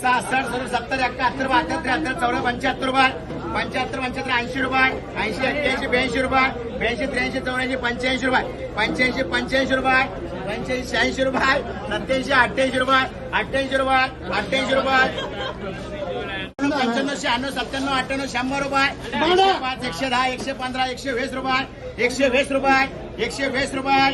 सहासष्ट सत्तर एकाहत्तर बहात्तर त्र्याहत्तर चौदा पंच्याहत्तर रुपये. पंच्याहत्तर पंच्याहत्तर ऐंशी रुपये. ऐंशी अठ्ठ्याऐंशी ब्याऐंशी रुपये. ब्याऐंशी त्र्याऐंशी चौऱ्याऐंशी पंच्याऐंशी रुपये. पंच्याऐंशी पंच्याऐंशी रुपये. पंच्याऐंशी शहाऐंशी रुपये. सत्याऐंशी अठ्ठ्याऐंशी रुपये. अठ्ठ्याऐंशी रुपये. अठ्ठ्याऐंशी रुपये. पंच्याण्णव शहाण्णव सत्त्याण्णव अठ्ठ्याण्णव शंभर रुपये. पाच एकशे दहा एकशे पंधरा एकशे वीस रुपये. एकशे वीस रुपये. एकशे वीस रुपये.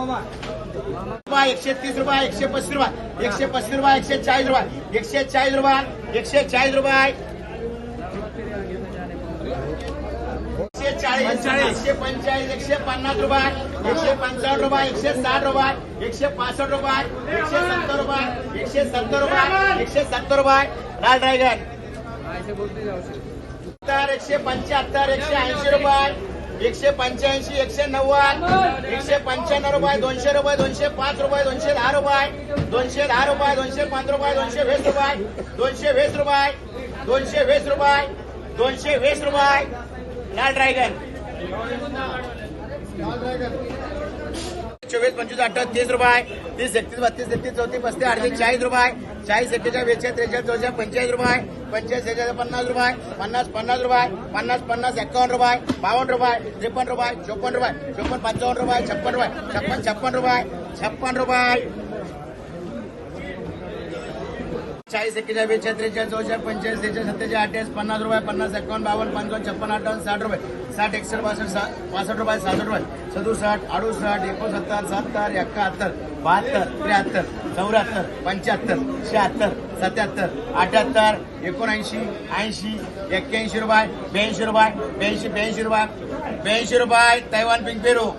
रुपये एकशे तीस रुपये एकशे पस्तीस रुपये एकशे पस्तीस रुपये एकशे चाळीस रुपये एकशे चाळीस रुपये एकशे चाळीस रुपये एकशे चाळीस एकशे पंचाळीस एकशे पन्नास रुपये एकशे पंचावन्न रुपये एकशे साठ रुपये एकशे पासष्ट रुपये एकशे सत्तर रुपये एकशे सत्तर रुपये एकशे सत्तर रुपये लाल ड्रायगर सत्तर एकशे पंच्याहत्तर एकशे ऐंशी रुपये एकशे पंच्याऐंशी एकशे नव्वद एकशे पंच्याण्णव रुपये दोनशे रुपये दोनशे पाच रुपये दोनशे दहा रुपये दोनशे दहा रुपये दोनशे पाच रुपये दोनशे वीस रुपये दोनशे वीस रुपये दोनशे वीस रुपये दोनशे वीस रुपये. लाल ड्रॅगन. चोवीस पंचवीस अठ्ठावीस तीस रुपये. तीस एकतीस बत्तीस तेहतीस चौतीस पस्तीस अडतीस चाळीस रुपये. चाळीस एक्केचाळीस बेचाळीस त्रेचाळीस चौचाळीस पंचेचाळीस रुपये. पंचेचाळीस सेहेचाळीस पन्नास रुपये. पन्नास पन्नास रुपये. पन्नास पन्नास एकावन्न रुपये. बावन्न रुपये त्रेपन्न रुपये चोपन्न रुपये. चोपन्न पंचावन्न रुपये छप्पन रुपये. छप्पन छप्पन रुपये. छप्पन रुपये. चाळीस एक्केचाळीस बेचाळीस त्रेचाळीस पंचेचाळीस सेहेचाळीस सत्तेचाळीस अठ्ठावीस पन्नास रुपये पन्नास एकावन्न बावन्न पंचावन्न छप्पन अठ्ठावन्न साठ रुपये. साठ एकसष्ट बासष्ट सा- पासष्ट रुपये सहासष्ट रुपये. सदुसष्ट अडुसष्ट एकोणसत्तर सत्तर एकाहत्तर बहात्तर त्र्याहत्तर चौऱ्याहत्तर पंच्याहत्तर शहात्तर सत्याहत्तर अठ्याहत्तर एकोणऐंशी ऐंशी एक्क्याऐंशी रुपये ब्याऐंशी रुपये ब्याऐंशी ब्याऐंशी रुपये ब्याऐंशी रुपये तैवान पिंक पेरू.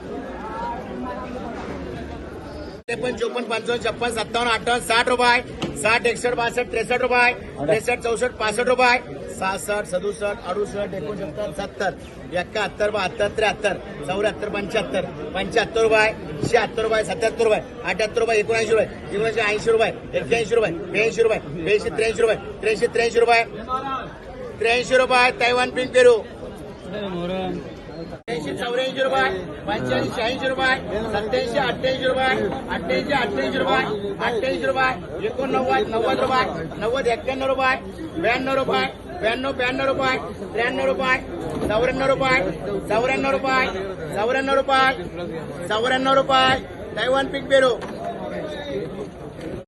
त्रेपन्न चोपन्न पंचावन्न छप्पन सत्तावन्न अठ्ठावन्न साठ रुपये. साठ एकसष्ट बासष्ट त्रेसष्ट रुपये. त्रेसष्ट चौसष्ट पासष्ट रुपये. सहासष्ट सदुसष्ट अडुसष्ट एकोणसत्तर सत्तर एकाहत्तर बहात्तर त्र्याहत्तर चौऱ्याहत्तर पंच्याहत्तर पंच्याहत्तर रुपये. शहात्तर रुपये सत्याहत्तर रुपये अठ्याहत्तर रुपये एकोणऐंशी रुपये एकोणऐंशी ऐंशी रुपये एक्क्याऐंशी रुपये ब्याऐंशी रुपये ब्याऐंशी त्र्याऐंशी रुपये त्र्याऐंशी त्र्याऐंशी रुपये. त्र्याऐंशी रुपये तैवान पिंक पेरू. ऐंशी चौऱ्याऐंशी रुपये पंच्याऐंशी शहाऐंशी रुपये सत्याऐंशी अठ्ठ्याऐंशी रुपये अठ्ठ्याऐंशी अठ्ठ्याऐंशी रुपये अठ्ठ्याऐंशी रुपये एकोणनव्वद नव्वद रुपये नव्वद एक्क्याण्णव रुपये ब्याण्णव रुपये ब्याण्णव ब्याण्णव रुपये त्र्याण्णव रुपये चौऱ्याण्णव रुपये चौऱ्याण्णव रुपये चौऱ्याण्णव रुपये चौऱ्याण्णव रुपये तैवान पीक बेरो